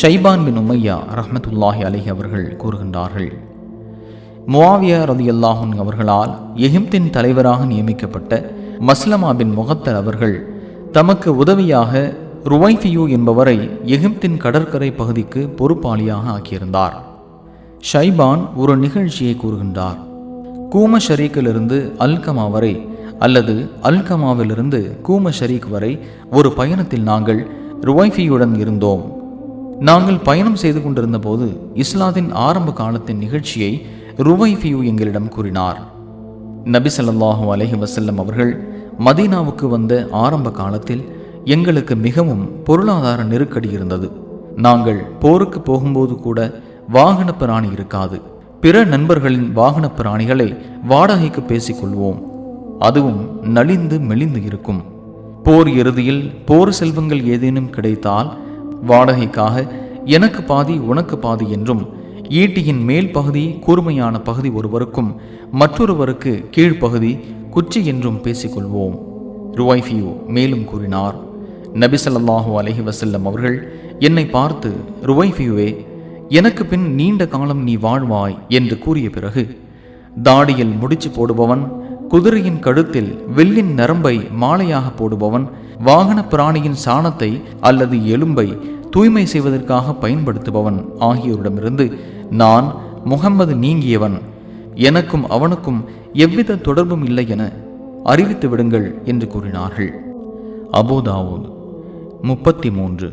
ஷைபான் பின் உமையா ரஹமத்துல்லாஹி அலிஹி அவர்கள் கூறுகின்றார்கள் முவாவியா ரதி அல்லாஹுன் அவர்களால் எகிப்தின் தலைவராக நியமிக்கப்பட்ட மஸ்லமா பின் முகத்தர் அவர்கள் தமக்கு உதவியாக ருவைஃபியூ என்பவரை எகிப்தின் கடற்கரை பகுதிக்கு பொறுப்பாளியாக ஆக்கியிருந்தார். ஷைபான் ஒரு நிகழ்ச்சியை கூறுகின்றார். கூம ஷரீக்கிலிருந்து அல்கமா வரை அல்லது அல்கமாவிலிருந்து கூம ஷரீக் வரை ஒரு பயணத்தில் நாங்கள் ருவைஃபியுடன் இருந்தோம். நாங்கள் பயணம் செய்து கொண்டிருந்த போது இஸ்லாத்தின் ஆரம்ப காலத்தின் நிகழ்ச்சியை ருவைஃபியூ எங்களிடம் கூறினார். நபி ஸல்லல்லாஹு அலைஹி அவர்கள் மதீனாவுக்கு வந்த ஆரம்ப காலத்தில் எங்களுக்கு மிகவும் பொருளாதார நெருக்கடி இருந்தது. நாங்கள் போருக்கு போகும்போது கூட வாகன பிராணி இருக்காது. பிற நண்பர்களின் வாகன பிராணிகளை வாடகைக்கு பேசிக்கொள்வோம் அதுவும் நலிந்து மெலிந்து இருக்கும். போர் இறுதியில் போர் செல்வங்கள் ஏதேனும் கிடைத்தால் வாடகைக்காக எனக்கு பாதி உனக்கு பாதி என்றும் ஈட்டியின் மேல் பகுதி கூர்மையான பகுதி ஒருவருக்கும் மற்றொருவருக்கு கீழ்ப்பகுதி குச்சி என்றும் பேசிக்கொள்வோம். ருவைஃபியூ மேலும் கூறினார். நபி அலஹி வசல்லம் அவர்கள் என்னை பார்த்து ருவைஃபியுவே எனக்கு பின் நீண்ட காலம் நீ வாழ்வாய் என்று கூறிய பிறகு தாடியில் முடிச்சு போடுபவன் குதிரையின் கழுத்தில் வெள்ளின் நரம்பை மாலையாக போடுபவன் வாகன பிராணியின் சாணத்தை அல்லது எலும்பை தூய்மை செய்வதற்காக பயன்படுத்துபவன் ஆகியோரிடமிருந்து நான் முகம்மது நீங்கியவன். எனக்கும் அவனுக்கும் எவ்வித தொடர்பும் இல்லை என அறிவித்து விடுங்கள் என்று கூறினார்கள். அபோதாவூத் முப்பத்தி மூன்று.